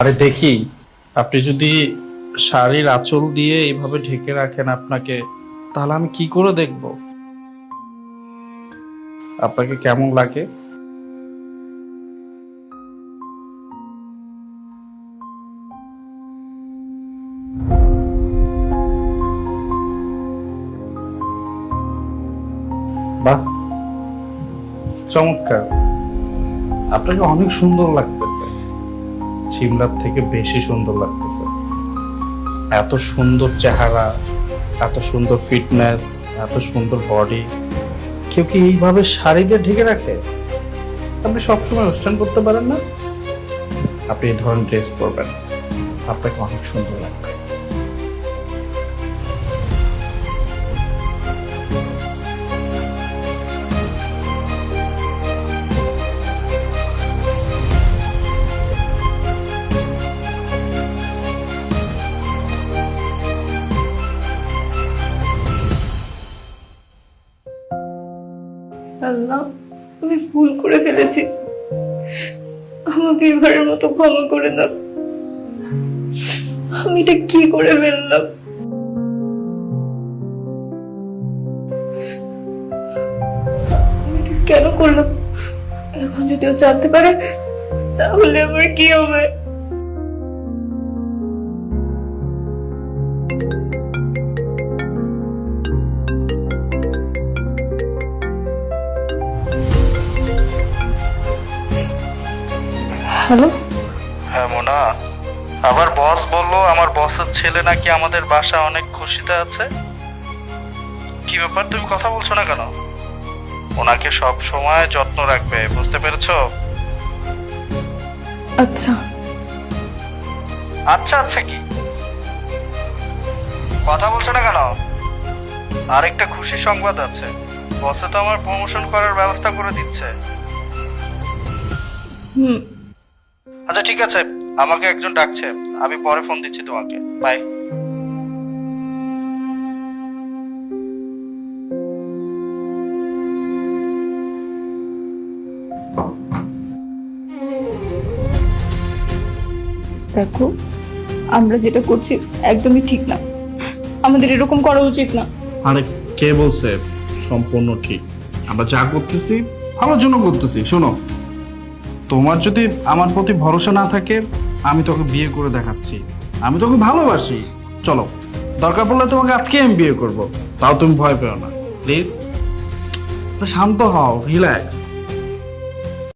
আরে দেখি, আপনি যদি শাড়ির আঁচল দিয়ে এইভাবে ঢেকে রাখেন আপনাকে, তাহলে আমি কি করে দেখব? আপনাকে কেমন লাগে? বাহ, চমৎকার। আপনাকে অনেক সুন্দর লাগতেছে। সিমলার থেকে বেশি সুন্দর লাগতেছে। এত সুন্দর চেহারা, এত সুন্দর ফিটনেস এত সুন্দর বডি কেউ কি এইভাবে শাড়ি দিয়ে ঢেকে রাখে? আপনি সবসময় অনুষ্ঠান করতে পারেন না? আপনি এই ধরনের ড্রেস পরবেন। আপনাকে অনেক সুন্দর লাগবে। আল্লাহ, আমি ভুল করে ফেলেছি। আমাকে এবারের মতো ক্ষমা করে দাও। আমি এটা কি করে ফেললাম? কেন করলাম? এখন যদি ও জানতে পারে, তাহলে আমার কি হবে? হ্যালো হ্যাঁ মোনা। আবার বস বলল আমার বসের ছেলে নাকি আমাদের বাসা অনেক খুশিতে আছে। কি ব্যাপার তুমি কথা বলছো না কেন? ওনাকে সব সময় যত্ন রাখবে বুঝতে পেরেছ? আচ্ছা। আচ্ছা আচ্ছা কি? কথা বলছো না কেন? আরেকটা খুশি সংবাদ আছে। বসে তো আমার প্রমোশন করার ব্যবস্থা করে দিচ্ছে। হুম। আচ্ছা ঠিক আছে। আমাকে একজন ডাকছে। আমি পরে ফোন দিচ্ছি তোমাকে। বাই দেখো আমরা যেটা করছি একদমই ঠিক না। আমাদের এরকম করা উচিত না। আরে কে বলছে? সম্পূর্ণ ঠিক। আমরা যা করতেছি ভালোর জন্য করতেছি। শোনো তোমার যদি আমার প্রতি ভরসা না থাকে, আমি তোকে বিয়ে করে দেখাচ্ছি। আমি তোকে ভালোবাসি। চলো, দরকার পড়লে তোমাকে আজকে আমি বিয়ে করব। তাও তুমি ভয় পেও না। প্লিজ শান্ত হও রিল্যাক্স